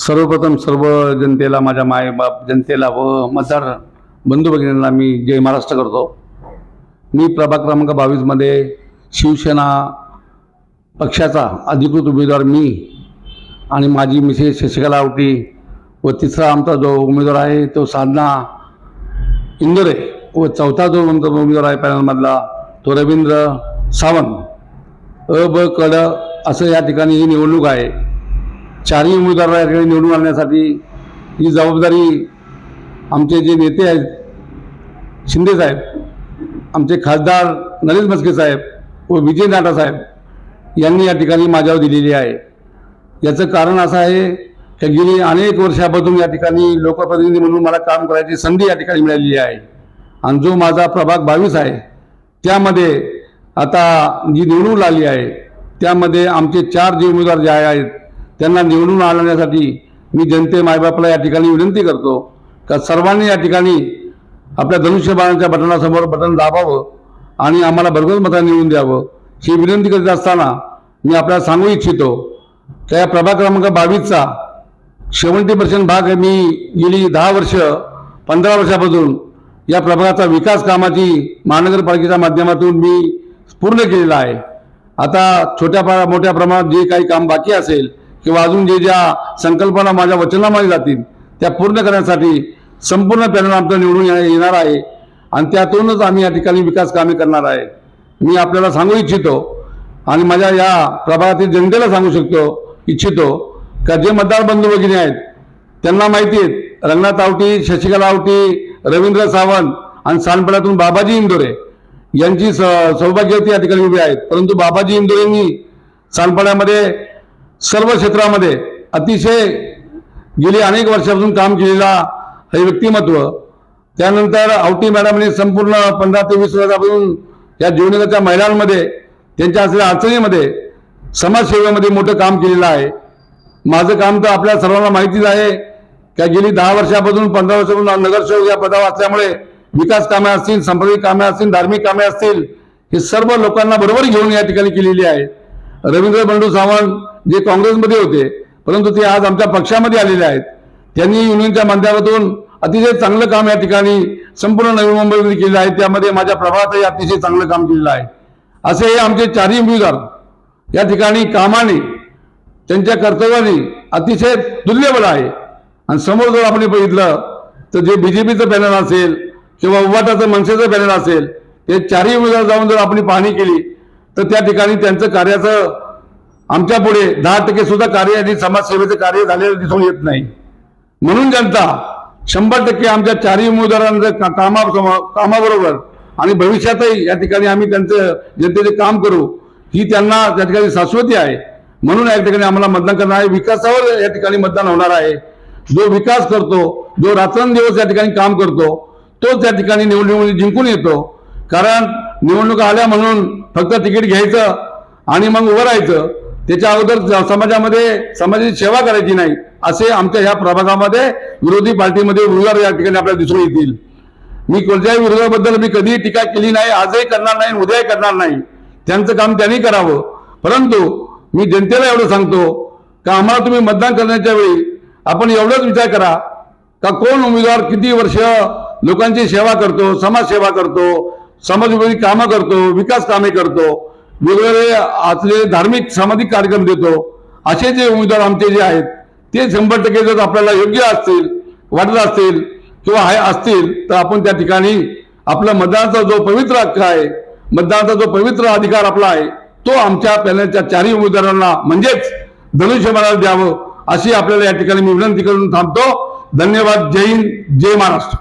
सर्वप्रथम सर्व जनतेला माझ्या मायबाप जनतेला व मतदार बंधू भगिनींना मी जय महाराष्ट्र करतो. मी प्रभाग क्रमांक बावीसमध्ये शिवसेना पक्षाचा अधिकृत उमेदवार मी आणि माझी मिसेस शशिकला आवटी व तिसरा आमचा जो उमेदवार आहे तो साधना इंदोरे व चौथा जो आमचा उमेदवार आहे पॅनलमधला तो रवींद्र सावंत. अ ब कड असं या ठिकाणी ही निवडणूक आहे. चारही उमेदवार निवडून आणण्यासाठी ही जबाबदारी आमचे जे नेते आहेत शिंदे साहेब आमचे खासदार नरेश मस्के साहेब व विजय नाटा साहेब यांनी या ठिकाणी माझ्यावर दिलेली आहे. याचं कारण असं आहे की गेली अनेक वर्षापासून या ठिकाणी लोकप्रतिनिधी म्हणून मला काम करायची संधी या ठिकाणी मिळालेली आहे. आणि जो माझा प्रभाग बावीस आहे त्यामध्ये आता जी निवडणूक आली आहे त्यामध्ये आमचे चार जे उमेदवार जे आहेत त्यांना निवडून आणण्यासाठी मी जनते मायबापला या ठिकाणी विनंती करतो का सर्वांनी या ठिकाणी आपल्या धनुष्यबाणाच्या बटनासमोर बटन दाबावं आणि आम्हाला भरघोस मतांनी निवडून द्यावं. ही विनंती करीत असताना मी आपल्याला सांगू इच्छितो त्या या प्रभाग क्रमांक बावीसचा शेवंटी पर्सेंट भाग मी गेली दहा वर्ष पंधरा वर्षापासून या प्रभागाचा विकास कामाची महानगरपालिकेच्या माध्यमातून मी पूर्ण केलेला आहे. आता छोट्या मोठ्या प्रमाणात जे काही काम बाकी असेल किंवा अजून जे ज्या संकल्पना माझ्या वचनामध्ये जातील त्या पूर्ण करण्यासाठी संपूर्ण पॅनल आमचं निवडून येणार आहे. आणि त्यातूनच आम्ही या ठिकाणी विकास कामे करणार आहे. मी आपल्याला सांगू इच्छितो आणि माझ्या या प्रभागातील जनतेला सांगू शकतो इच्छितो का जे मतदार बंधू भगिनी आहेत त्यांना माहिती आहेत रंगनाथ आवटी शशिकला आवटी रवींद्र सावंत आणि सानपड्यातून बाबाजी इंदोरे यांची स सौभाग्यवती या ठिकाणी उभी आहेत. परंतु बाबाजी इंदोरेंनी सानपाड्यामध्ये सर्व क्षेत्रामध्ये अतिशय गेली अनेक वर्षापासून काम केलेला हे व्यक्तिमत्व. त्यानंतर आवटी मॅडमने संपूर्ण पंधरा ते वीस वर्षापासून या जीवनाच्या महिलांमध्ये त्यांच्या असलेल्या अडचणीमध्ये समाजसेवेमध्ये मोठं काम केलेलं आहे. माझं काम तर आपल्या सर्वांना माहितीच आहे का गेली दहा वर्षापासून पंधरा वर्षापासून नगरसेवक या पदावर असल्यामुळे विकास कामे असतील सांप्रदायिक कामे असतील धार्मिक कामे असतील हे सर्व लोकांना बरोबर घेऊन या ठिकाणी केलेली आहे. रवींद्र बंडू सावंत जे काँग्रेसमध्ये होते परंतु ते आज आमच्या पक्षामध्ये आलेले आहेत. त्यांनी युनियनच्या माध्यमातून अतिशय चांगलं काम या ठिकाणी संपूर्ण नवी मुंबईमध्ये केलं आहे. त्यामध्ये माझ्या प्रभातही अतिशय चांगलं काम केलेलं आहे. असे हे आमचे चारही उमेदवार या ठिकाणी कामाने त्यांच्या कर्तव्याने अतिशय तुल्यबळ आहे. आणि समोर जर आपण बघितलं तर जे बीजेपीचं बॅनर असेल किंवा उवाटाचं मनसेचं बॅनर असेल ते चारही उमेदवार जाऊन जर आपण पाहणी केली तर त्या ठिकाणी त्यांचं कार्याचं आमच्या पुढे दहा टक्के सुद्धा कार्य आणि समाजसेवेचं कार्य झालेलं दिसून येत नाही. म्हणून जनता शंभर टक्के आमच्या चारही उमेदवारांचं कामा कामाबरोबर आणि भविष्यातही या ठिकाणी आम्ही त्यांचं जनतेचे काम करू ही त्यांना त्या ठिकाणी शाश्वती आहे. म्हणून या ठिकाणी आम्हाला मतदान करणार आहे. विकासावर या ठिकाणी मतदान होणार आहे. जो विकास करतो जो रात्रंदिवस या ठिकाणी काम करतो तोच त्या ठिकाणी निवडणुकीमध्ये जिंकून येतो. कारण निवडणुका आल्या म्हणून फक्त तिकीट घ्यायचं आणि मग उभं राहायचं. त्याच्या अगोदर समाजामध्ये समाजाची सेवा करायची नाही असे आमच्या ह्या प्रभागामध्ये विरोधी पार्टीमध्ये उमेदवार या ठिकाणी आपल्याला दिसून येतील. मी कोणत्याही विरोधाबद्दल मी कधीही टीका केली नाही आजही करणार नाही उद्याही करणार नाही. त्यांचं काम त्यांनी करावं. परंतु मी जनतेला एवढं सांगतो का आम्हाला तुम्ही मतदान करण्याच्या वेळी आपण एवढंच विचार करा का कोण उमेदवार किती वर्ष लोकांची सेवा करतो समाजसेवा करतो समाजोपयोगी कामं करतो विकास कामे करतो वेगवेगळे असले धार्मिक सामाजिक कार्यक्रम देतो. असे जे उमेदवार आमचे जे आहेत ते शंभर टक्के जर आपल्याला योग्य असतील वाटत असतील किंवा हाय असतील तर आपण त्या ठिकाणी आपला मतदानाचा जो पवित्र हक्क आहे मतदानाचा जो पवित्र अधिकार आपला आहे तो आमच्या पॅनलच्या चारही उमेदवारांना म्हणजेच धनुष्यबाणाला द्यावं अशी आपल्याला या ठिकाणी मी विनंती करून थांबतो. धन्यवाद. जय हिंद. जय महाराष्ट्र.